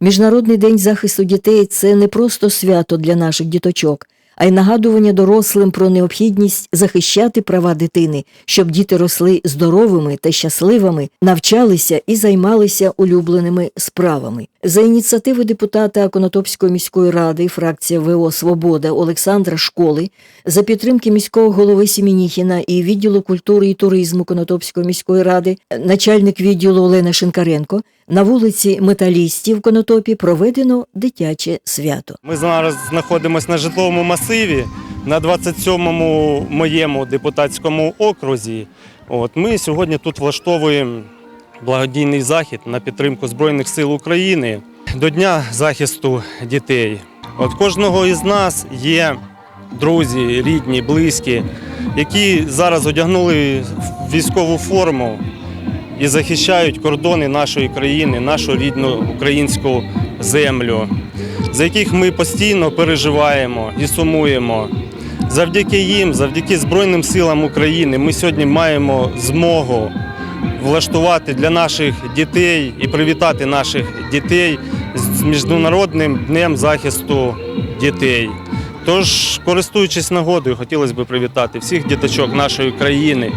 Міжнародний день захисту дітей це не просто свято для наших діточок, а й нагадування дорослим про необхідність захищати права дитини, щоб діти росли здоровими та щасливими, навчалися і займалися улюбленими справами. За ініціативи депутата Конотопської міської ради фракція ВО Свобода Олександра Школи, за підтримки міського голови Сімініхіна і відділу культури і туризму Конотопської міської ради, начальник відділу Олена Шинкаренко, на вулиці Металістів в Конотопі проведено дитяче свято. Ми зараз знаходимося на житловому масиві на 27-му моєму депутатському окрузі. От ми сьогодні тут влаштовуємо благодійний захід на підтримку Збройних сил України до Дня захисту дітей. От кожного із нас є друзі, рідні, близькі, які зараз одягнули військову форму і захищають кордони нашої країни, нашу рідну українську землю, за яких ми постійно переживаємо і сумуємо. Завдяки їм, завдяки Збройним силам України, ми сьогодні маємо змогу влаштувати для наших дітей і привітати наших дітей з Міжнародним днем захисту дітей. Тож, користуючись нагодою, хотілося б привітати всіх діточок нашої країни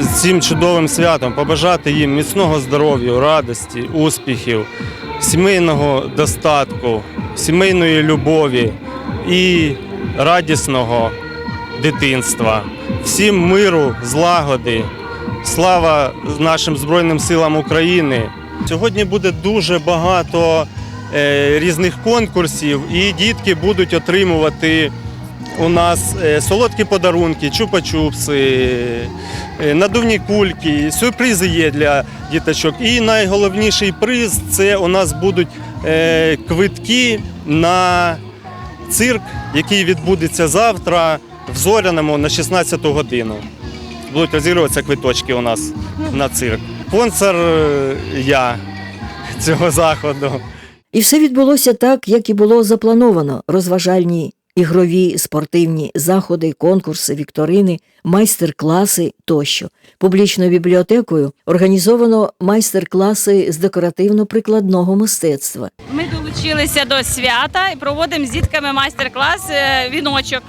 з цим чудовим святом, побажати їм міцного здоров'я, радості, успіхів, сімейного достатку, сімейної любові і радісного дитинства. Всім миру, злагоди, слава нашим Збройним силам України. Сьогодні буде дуже багато е, різних конкурсів, і дітки будуть отримувати у нас е, солодкі подарунки, чупа-чупси, е, надувні кульки, сюрпризи є для діточок. І найголовніший приз це у нас будуть квитки на цирк, який відбудеться завтра в Зоряному на 16 годину. Будуть розігруватися квиточки у нас на цирк. Спонсор е, я цього заходу. І все відбулося так, як і було заплановано: розважальні, ігрові, спортивні заходи, конкурси, вікторини, майстер-класи тощо. Публічною бібліотекою організовано майстер-класи з декоративно-прикладного мистецтва. Ми долучилися до свята і проводимо з дітками майстер-клас е, віночок.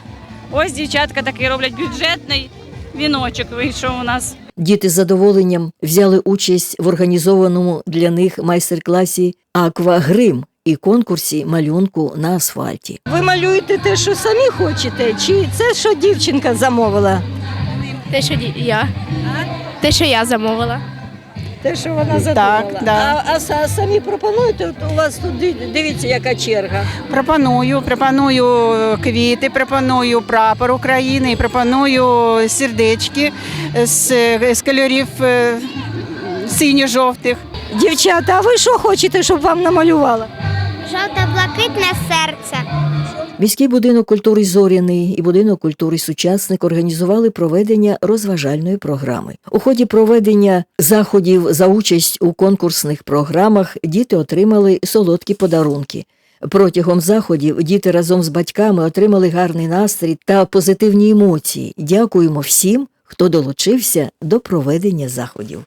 Ось дівчатка такий роблять бюджетний віночок. Вийшов у нас. Діти з задоволенням взяли участь в організованому для них майстер-класі Аквагрим і конкурсі малюнку на асфальті. Ви малюєте те, що самі хочете, чи це, що дівчинка замовила? Те, що ді- я. Те, що я замовила. Те, що вона задумала. да. А, а са- самі пропонуєте? От у вас тут дивіться, яка черга. Пропоную, пропоную квіти, пропоную прапор України, пропоную сердечки з, з кольорів е, синьо-жовтих. Дівчата, а ви що хочете, щоб вам намалювала? Жовто-блакитне серце. Міський будинок культури Зоряний і будинок культури Сучасник організували проведення розважальної програми. У ході проведення заходів за участь у конкурсних програмах діти отримали солодкі подарунки. Протягом заходів діти разом з батьками отримали гарний настрій та позитивні емоції. Дякуємо всім, хто долучився до проведення заходів.